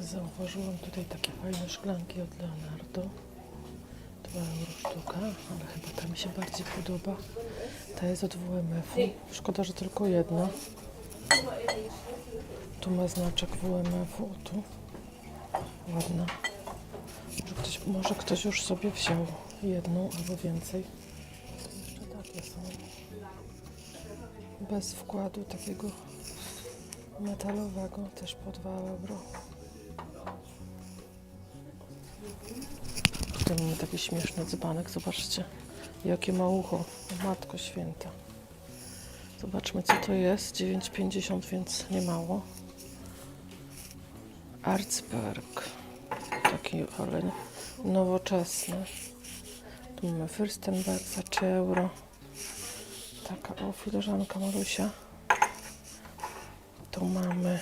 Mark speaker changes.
Speaker 1: Zauważyłam tutaj takie fajne szklanki od Leonardo. 2 euro sztuka, ale chyba ta mi się bardziej podoba. Ta jest od WMF-u. Szkoda, że tylko jedna. Tu ma znaczek WMF-u, tu. Ładna. Może ktoś, może ktoś już sobie wziął jedną albo więcej. Jeszcze takie są. Bez wkładu takiego metalowego, też po 2 euro. Mamy taki śmieszny dzbanek, zobaczcie. Jakie ma ucho. Matko święta. Zobaczmy co to jest. 9,50 więc nie mało. Taki, ale nowoczesny. Tu mamy Fürstenberg za 3 euro. Taka o filiżanka Marusia. Tu mamy